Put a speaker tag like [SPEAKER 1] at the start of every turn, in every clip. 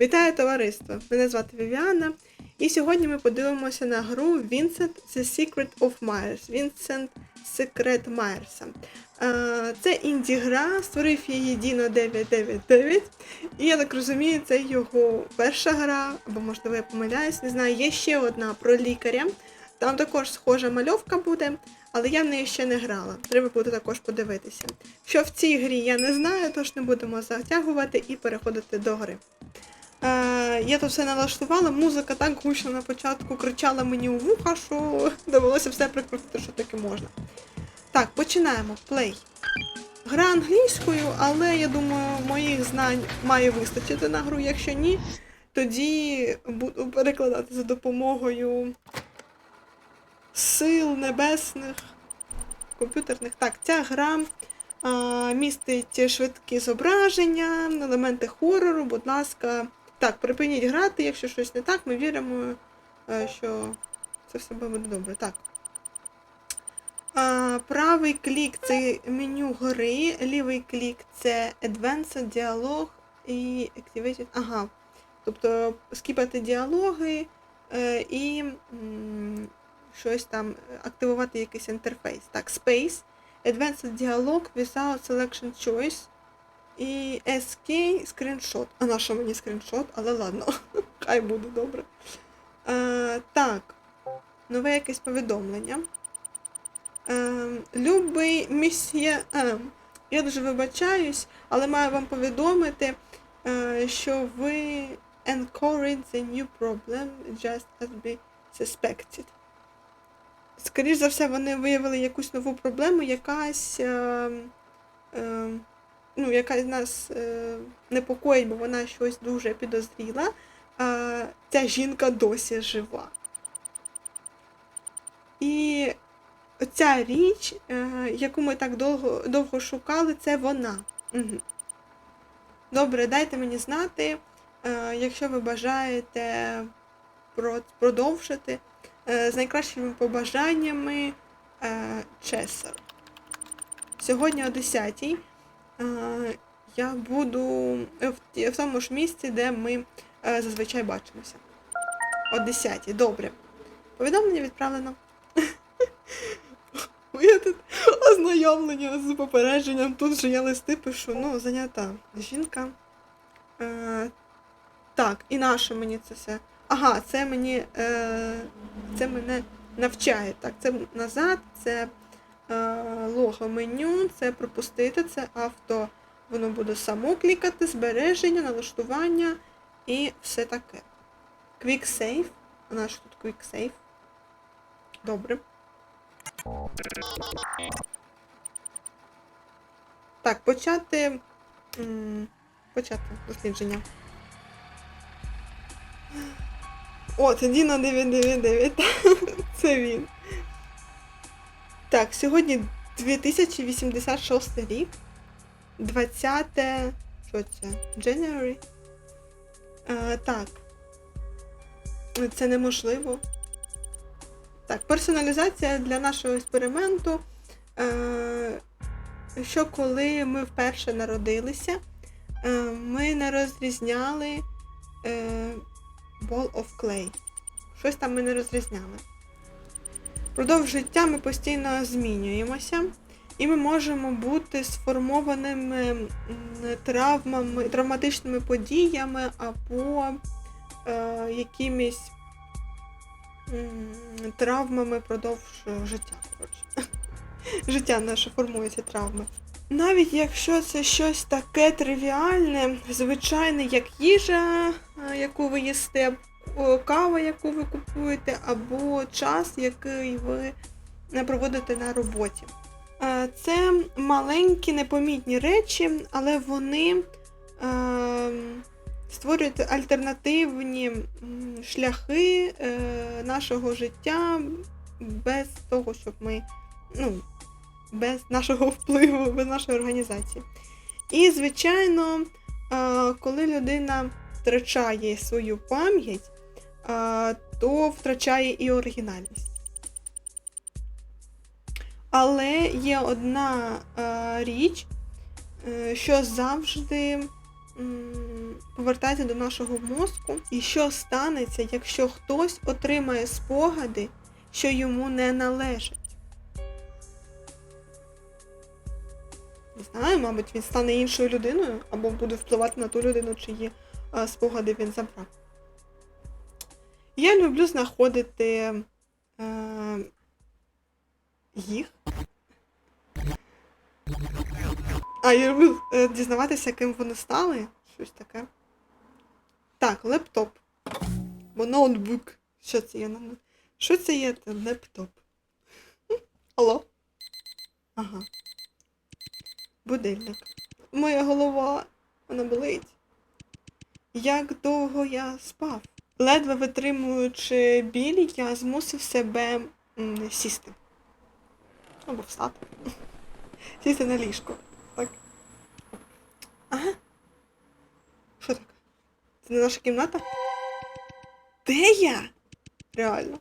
[SPEAKER 1] Вітаю товариство! Мене звати Вівіана. І сьогодні ми подивимося на гру Vincent The Secret of Myers. Vincent Майерса. Е, Це інді-гра, створив її Dino 999. І я так розумію, це його перша гра, або можливо я помиляюсь, не знаю. Є ще одна про лікаря. Там також схожа мальовка буде, але я в неї ще не грала. Треба буде також подивитися. Що в цій грі я не знаю, тож не будемо затягувати і переходити до гри. Е, я тут все налаштувала, музика так гучно на початку кричала мені у вуха, що довелося все прикрутити, що таке можна. Так, починаємо. Плей. Гра англійською, але я думаю, моїх знань має вистачити на гру. Якщо ні, тоді буду перекладати за допомогою сил небесних, комп'ютерних. Так, ця гра а, містить швидкі зображення, елементи хорору, будь ласка. Так, припиніть грати, якщо щось не так, ми віримо, е, що це все буде добре. Так. А, правий клік це меню гри, лівий клік це Advanced діалог і Activated. Ага. Тобто скіпати діалоги е, і щось там активувати якийсь інтерфейс. Так, Space, Advanced діалог without selection choice. І SK скріншот. А на що мені скріншот? Але ладно, хай буде добре. Е, так, нове якесь повідомлення. Е, любий місьє М. Я дуже вибачаюсь, але маю вам повідомити, е, що ви encourage the new problem just as be suspected. Скоріше за все, вони виявили якусь нову проблему, якась. Е, е, ну, яка нас е, непокоїть, бо вона щось дуже підозріла, а ця жінка досі жива. І ця річ, е, яку ми так довго, довго шукали, це вона. Угу. Добре, дайте мені знати, е, якщо ви бажаєте продовжити е, з найкращими побажаннями е, Чесар. Сьогодні о 10-й е, я буду в, тому ж місці, де ми е, зазвичай бачимося. О 10-й. Добре. Повідомлення відправлено. Моє тут ознайомлення з попередженням. Тут же я листи пишу, ну, зайнята жінка. Е, так, і наше мені це все. Ага, це мені. Е, це мене навчає. Так, це назад, це е, лого меню, це пропустити, це авто. Воно буде само клікати, збереження, налаштування і все таке. Quick Save. А наш тут Quick Save. Добре. Так, почати. Почати дослідження. О, це Діно 999. Це він. Так, сьогодні 2086 рік. 20. Що це? January? Е, так. Це неможливо. Так, персоналізація для нашого експерименту. Е, що коли ми вперше народилися, е, ми не розрізняли ball of clay. Щось там ми не розрізняли. Впродовж життя ми постійно змінюємося, і ми можемо бути сформованими травмами, травматичними подіями або е, якимись травмами впродовж життя. Життя наше формується травми. Навіть якщо це щось таке тривіальне, звичайне, як їжа, е, яку ви їсте, кава, яку ви купуєте, або час, який ви проводите на роботі. Е, Це маленькі непомітні речі, але вони е, створюють альтернативні шляхи е, нашого життя без того, щоб ми. Ну, без нашого впливу, без нашої організації. І, звичайно, е, коли людина втрачає свою пам'ять, е, то втрачає і оригінальність. Але є одна е, річ, е, що завжди повертається до нашого мозку. І що станеться, якщо хтось отримає спогади, що йому не належать? Не знаю, мабуть, він стане іншою людиною або буде впливати на ту людину, чиї е, спогади він забрав. Я люблю знаходити е, їх. А, я люблю е, дізнаватися, ким вони стали. Щось таке. Так, лептоп. Бо ноутбук. Що це є? Що це є? Це лептоп. Алло? Ага. Будильник. Моя голова, вона болить. Як довго я спав? Ледве витримуючи біль, я змусив себе сісти. Або встати. Сісти на ліжко. Так. Ага. Що таке? Це не наша кімната? Де я? Реально.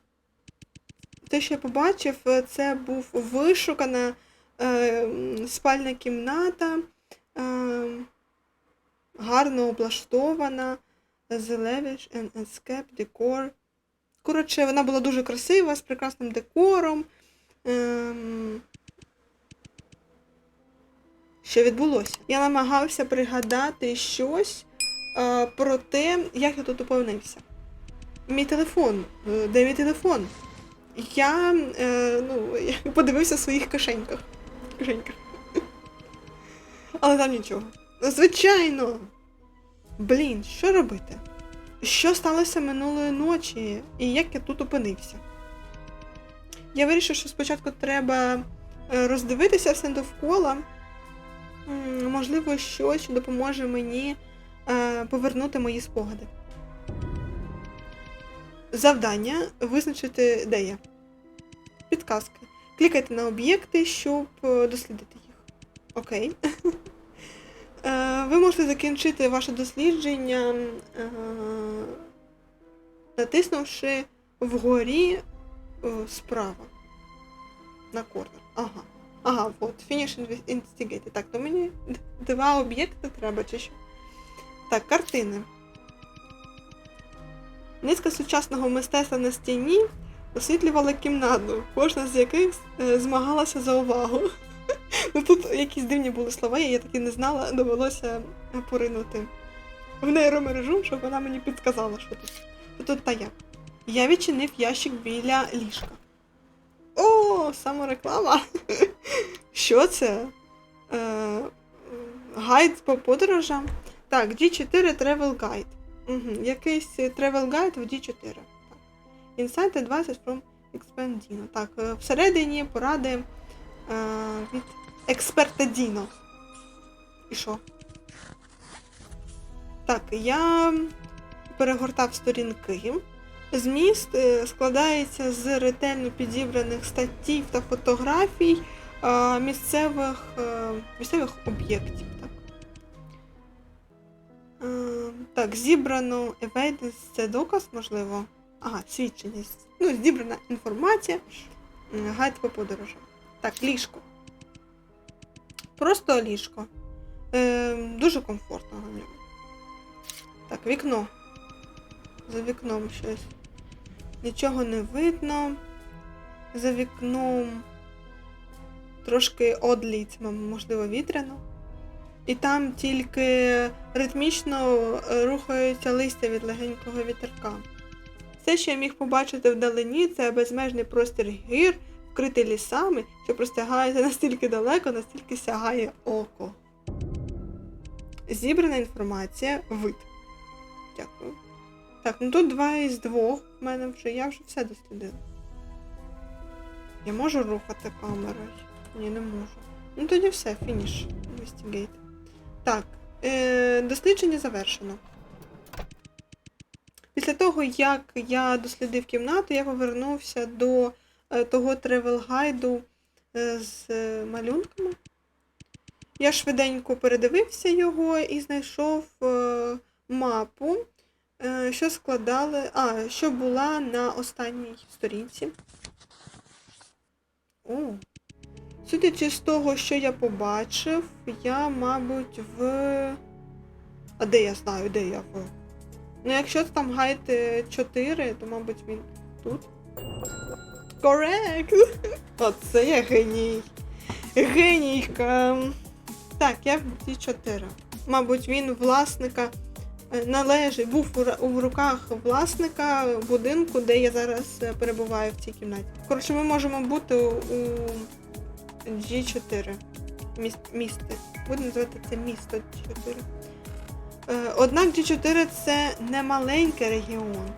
[SPEAKER 1] Те, що я побачив, це був вишукана е, спальна кімната, е, гарно облаштована, The lavish and escape декор. Коротше, вона була дуже красива, з прекрасним декором. Ем... Що відбулося? Я намагався пригадати щось е, про те, як я тут опинився. Мій телефон. Е, Де мій телефон? Я, е, ну, я подивився в своїх кишеньках. Кишеньках. Але там нічого. Звичайно. Блін, що робити? Що сталося минулої ночі і як я тут опинився? Я вирішив, що спочатку треба е, роздивитися все довкола. Можливо, щось що допоможе мені е, повернути мої спогади. Завдання визначити, де я. Підказки. Клікайте на об'єкти, щоб е, дослідити їх. Окей. Ви можете закінчити ваше дослідження, е, натиснувши вгорі е, справа. На корнер. Ага. Ага, от. Finish Investigate. Так, то мені два об'єкти треба чи що. Так, картини. Низка сучасного мистецтва на стіні освітлювала кімнату, кожна з яких е, змагалася за увагу. Ну тут якісь дивні були слова, я таки не знала, довелося поринути в нейромережу, щоб вона мені підказала, що тут. Тут та як. Я відчинив ящик біля ліжка. О, самореклама! Що це? Е, гайд по подорожам. Так, D4 Travel Guide. Угу. Якийсь travel guide в D4. Так. Insight Advices from Expandino. Так, е, всередині поради е, від експерта Діно. І що? Так, я перегортав сторінки. Зміст е, складається з ретельно підібраних статтів та фотографій е, місцевих, е, місцевих об'єктів. Так. Так, зібрано evidence – це доказ, можливо. Ага, свідчення. Ну, зібрана інформація. Гайд по подорожам. Так, ліжко. Просто ліжко. Е, дуже комфортно на ньому. Так, вікно. За вікном щось. Нічого не видно. За вікном трошки одліць, можливо, вітряно. І там тільки ритмічно е, рухаються листя від легенького вітерка. Все, що я міг побачити вдалині, це безмежний простір гір, вкритий лісами, що простягається настільки далеко, настільки сягає око. Зібрана інформація вид. Дякую. Так, ну тут два із двох. У мене вже я вже все дослідила. Я можу рухати камерою? Ні, не можу. Ну тоді все, фініш. Investigate. Так, е, дослідження завершено. Після того, як я дослідив кімнату, я повернувся до того тревел-гайду е, з е, малюнками. Я швиденько передивився його і знайшов е, мапу, е, що складали. А, що була на останній сторінці. О. Судячи з того, що я побачив, я, мабуть, в А де я знаю, де я в. Ну, якщо там гайд е, 4, то, мабуть, він тут. Корект! Оце я геній. Генійка. Так, я в D4. Мабуть, він власника е, належить, був у, руках власника будинку, де я зараз е, перебуваю в цій кімнаті. Коротше, ми можемо бути у, у G4. Міс, місце. Будемо називати це місто G4. Е, Однак G4 це не маленький регіон.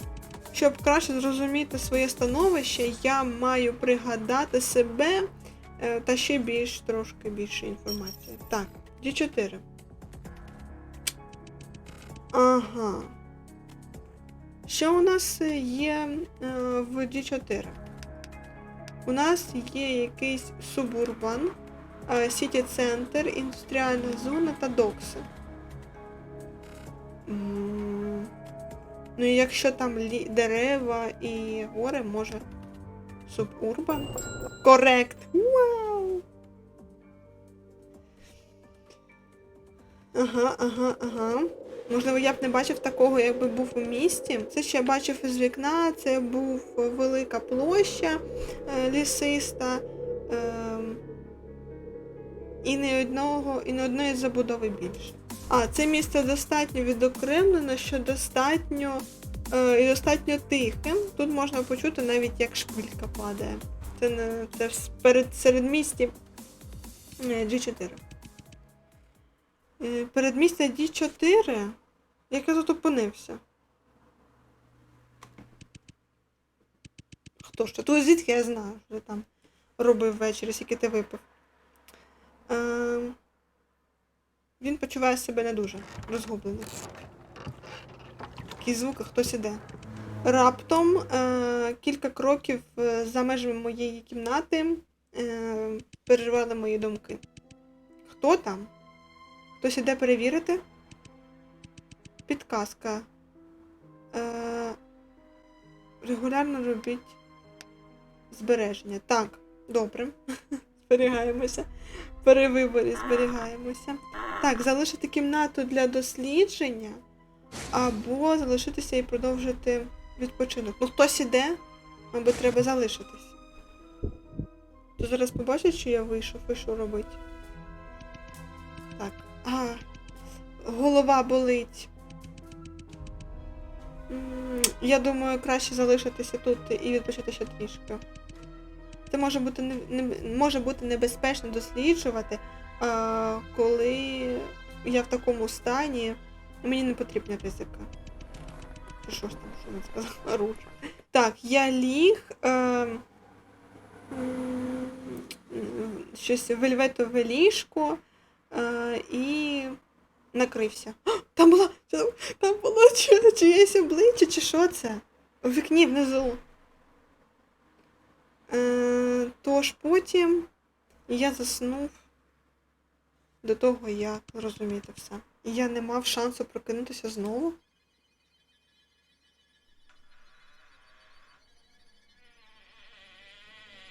[SPEAKER 1] Щоб краще зрозуміти своє становище, я маю пригадати себе е, та ще більш трошки більше інформації. Так, G4. Ага. Що у нас є е, в G4? У нас є якийсь субурбан, е, сіті-центр, індустріальна зона та докси. Ну, і якщо там лі- дерева і гори, може субурбан? Корект. Вау! Ага, ага, ага. Можливо, я б не бачив такого, якби був у місті. Це ще бачив із вікна, це був велика площа е, лісиста. ем, і не одного, і не одної забудови більше. А, це місце достатньо відокремлено, що достатньо е, і достатньо тихим. Тут можна почути навіть як шпилька падає. Це не це перед середмісті е, G4. Е, Передмістя D4. Як я тут опинився? Хто ж це? Тут звідки я знаю, що там робив ввечері, скільки ти випив. Е, він почуває себе не дуже розгублений. Такі звуки, хтось іде. Раптом е, кілька кроків е, за межами моєї кімнати е, перервали мої думки. Хто там? Хтось іде перевірити? Підказка. Е, регулярно робіть збереження. Так, добре. Зберігаємося. При виборі зберігаємося. Так, залишити кімнату для дослідження або залишитися і продовжити відпочинок. Ну, хтось іде, мабуть, треба залишитись. То зараз побачить, що я вийшов і що робить. Так. А, голова болить. Я думаю, краще залишитися тут і відпочити ще трішки. Це може бути не, не може бути небезпечно досліджувати, коли я в такому стані, мені не потрібна ризика. Чи що ж там, що він сказав? Руж. Так, я ліг. Е, щось вельветове ліжко е, і накрився. А, Там була, там було чиєсь обличчя, чи що це? У вікні внизу. Е, тож потім я заснув до того, як зрозуміти все. І я не мав шансу прокинутися знову.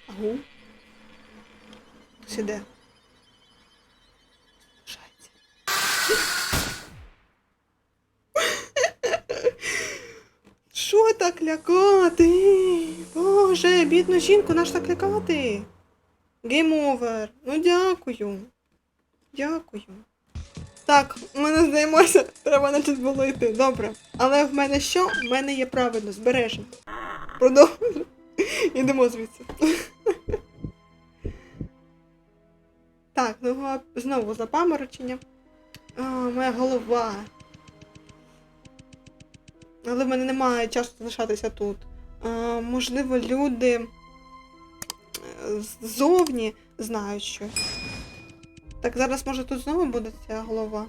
[SPEAKER 1] Агу. Хтось. Що так лякати? Боже, бідну жінку, наш так лякати. Гейм овер. Ну дякую. Дякую. Так, ми не здаємося, треба на тут було йти. Добре. Але в мене що? В мене є правильно, збережемо. Продовжуємо. Ідемо звідси. Так, ну знову запаморочення. А, моя голова. Але в мене немає часу залишатися тут. А, можливо, люди е, ззовні знають щось. Так, зараз може тут знову буде ця голова.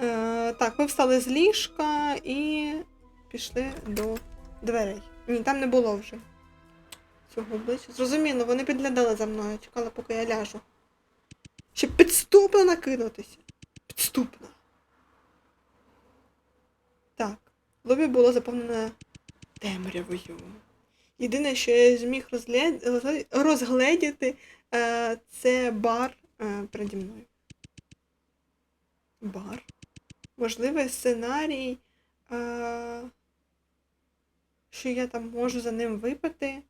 [SPEAKER 1] Е, так, ми встали з ліжка і пішли до дверей. Ні, там не було вже. Цього обличчя. Зрозуміло, вони підглядали за мною, чекали, поки я ляжу. Ще підступно накинутися. Підступно. Так, лобі було заповнене темрявою. Єдине, що я зміг розгледіти, е, це бар е, переді мною. Бар? можливий сценарій, е, що я там можу за ним випити.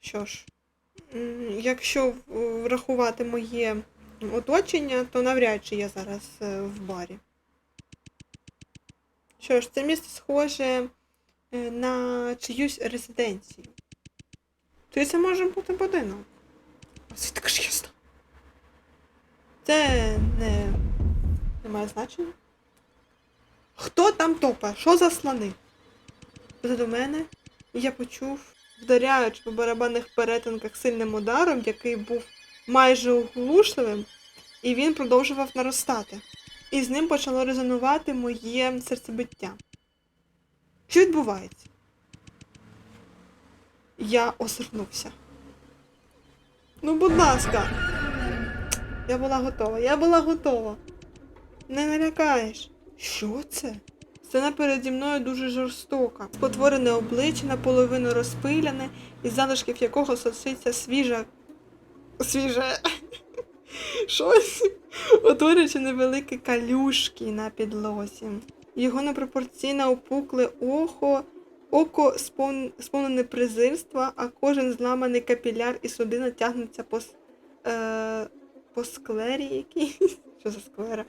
[SPEAKER 1] Що ж, якщо врахувати моє оточення, то навряд чи я зараз е, в барі. Що ж, це місце схоже е, на чиюсь резиденцію. То це може бути будинок. Так ж ясно. Це не, не має значення. Хто там топає? Що за слони? Позаду мене я почув, вдаряючи по барабанних перетинках сильним ударом, який був майже оглушливим, і він продовжував наростати. І з ним почало резонувати моє серцебиття. Що відбувається? Я озирнувся. Ну, будь ласка. Я була готова. Я була готова. Не налякаєш. Що це? Сцена переді мною дуже жорстока. Спотворене обличчя наполовину розпиляне, із залишків якого соситься свіжа. свіже. Щось, утворюючи невеликі калюшки на підлозі. Його непропорційне опукле око, око сповнене презирства, а кожен зламаний капіляр і судина тягнеться по, е, по склері якійсь. Що за склера?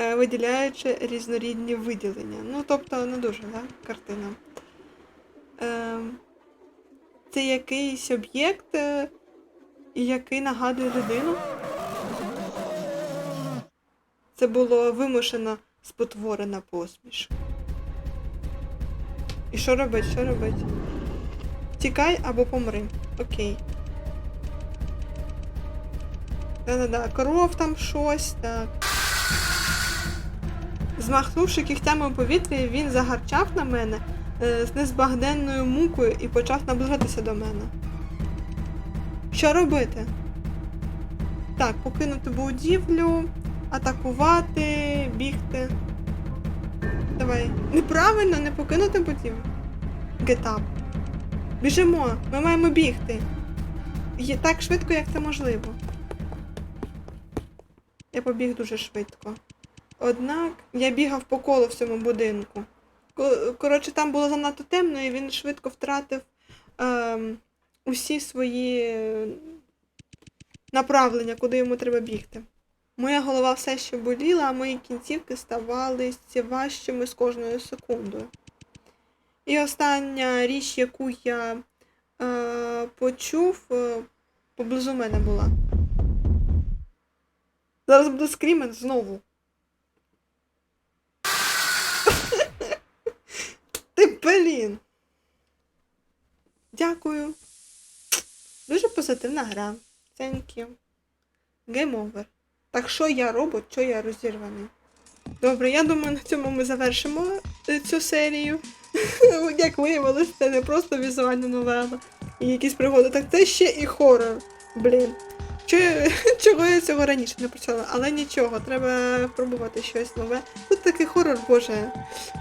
[SPEAKER 1] Е, виділяючи різнорідні виділення. Ну, тобто, не дуже, да, картина. Е, це якийсь об'єкт, е, який нагадує людину. Це було вимушено спотворена посмішка. І що робить? Що робить? Тікай або помри. Окей. Да-да-да, кров там щось, так. Змахнувши кігтями у повітрі, він загарчав на мене е, з незбагненною мукою і почав наближатися до мене. Що робити? Так, покинути будівлю, атакувати, бігти. Давай. Неправильно, не покинути будівлю. Up. Біжимо, ми маємо бігти. Є так швидко, як це можливо. Я побіг дуже швидко. Однак я бігав по колу в цьому будинку. Коротше, там було занадто темно, і він швидко втратив ем, усі свої е, направлення, куди йому треба бігти. Моя голова все ще боліла, а мої кінцівки ставали важчими з кожною секундою. І остання річ, яку я е, почув, е, поблизу мене була. Зараз буде скрімен знову. Ти блін. Дякую. Дуже позитивна гра. Thank you. Game over. Так що я робот, що я розірваний. Добре, я думаю, на цьому ми завершимо е, цю серію. Як виявилось, це не просто візуальна новела і якісь пригоди, так це ще і хорор. Блін. Чи- Чого я цього раніше не почала? Але нічого, треба пробувати щось нове. Тут такий хорор, боже.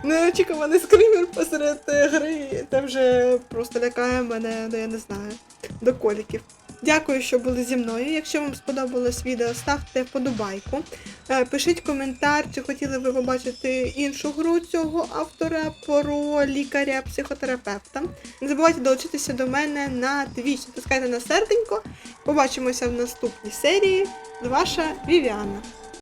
[SPEAKER 1] Неочікуваний скример посеред гри. Це вже просто лякає мене, ну я не знаю, до коліків. Дякую, що були зі мною. Якщо вам сподобалось відео, ставте вподобайку. Е, Пишіть коментар, чи хотіли ви побачити іншу гру цього автора про лікаря-психотерапевта. Не забувайте долучитися до мене на Twitch. Натискайте на серденько. Побачимося в наступній серії. Ваша Вівіана.